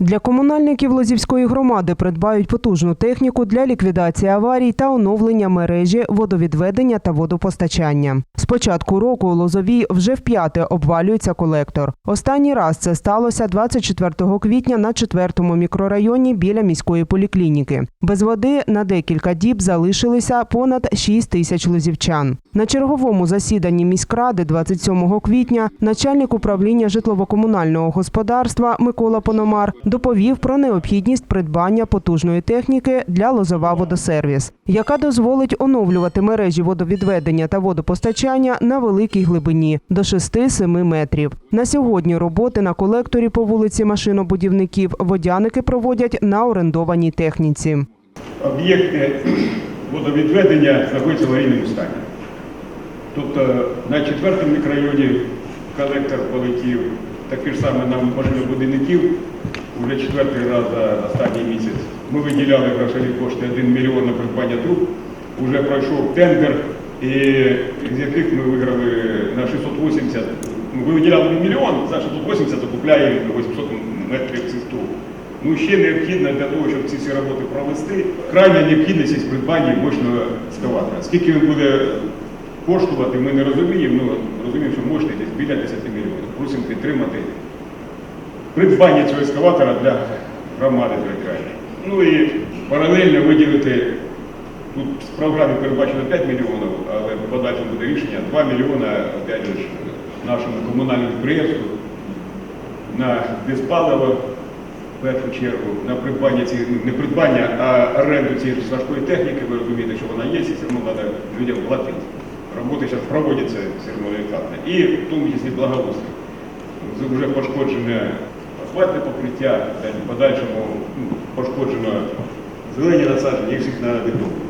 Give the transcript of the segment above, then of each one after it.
Для комунальників Лозівської громади придбають потужну техніку для ліквідації аварій та оновлення мережі водовідведення та водопостачання. З початку року у Лозовій вже вп'яте обвалюється колектор. Останній раз це сталося 24 квітня на 4-му мікрорайоні біля міської поліклініки. Без води на декілька діб залишилися понад 6 тисяч лозівчан. На черговому засіданні міськради 27 квітня начальник управління житлово-комунального господарства Микола Пономар доповів про необхідність придбання потужної техніки для Лозова водосервіс, яка дозволить оновлювати мережі водовідведення та водопостачання на великій глибині до 6-7 метрів. На сьогодні роботи на колекторі по вулиці машинобудівників водяники проводять на орендованій техніці. об'єкти водовідведення знаходяться в аварійному стані. Тобто на четвертому мікрорайоні колектор полетів, такі ж саме на машинобудівників, вже четвертий раз за останній місяць. Ми виділяли грошові кошти 1 мільйон на придбання труб, вже пройшов тендер, і з яких ми виграли на 680, ну, ви виділяли мільйон, за 680 закупляємо 800 метрів цих труб. Ну, ще необхідно для того, щоб ці всі роботи провести, крайня необхідність із придбання мощного екскаватора. Скільки він буде коштувати, ми не розуміємо, ну розуміємо, що мощний десь біля 10 мільйонів. Просимо підтримати придбання цього екскаватора для громади територіальної. Ну і паралельно виділити, тут в програмі передбачено 5 мільйонів, але в подальшому буде рішення 2 мільйона опять же, нашому комунальному підприємству на диспаливо в першу чергу на придбання цієї, не придбання, а оренду цієї важкої техніки, ви розумієте, що вона є, і все одно треба людям платити. Роботи зараз проводяться все одно делікатно. І в тому числі благоустрій. Вже пошкоджене асфальтне покриття, в подальшому ну, пошкоджено зелені насадження, їх всіх треба відновлювати.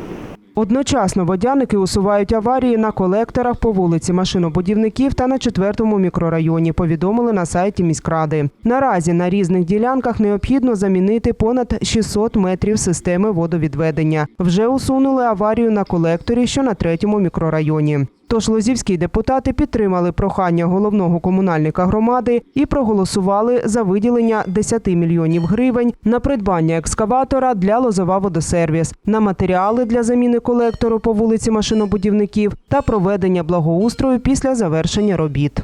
Одночасно водяники усувають аварії на колекторах по вулиці машинобудівників та на четвертому мікрорайоні. Повідомили на сайті міськради. Наразі на різних ділянках необхідно замінити понад 600 метрів системи водовідведення. Вже усунули аварію на колекторі, що на третьому мікрорайоні. Тож лозівські депутати підтримали прохання головного комунальника громади і проголосували за виділення 10 мільйонів гривень на придбання екскаватора для Лозова водосервіс, на матеріали для заміни колектору по вулиці машинобудівників та проведення благоустрою після завершення робіт.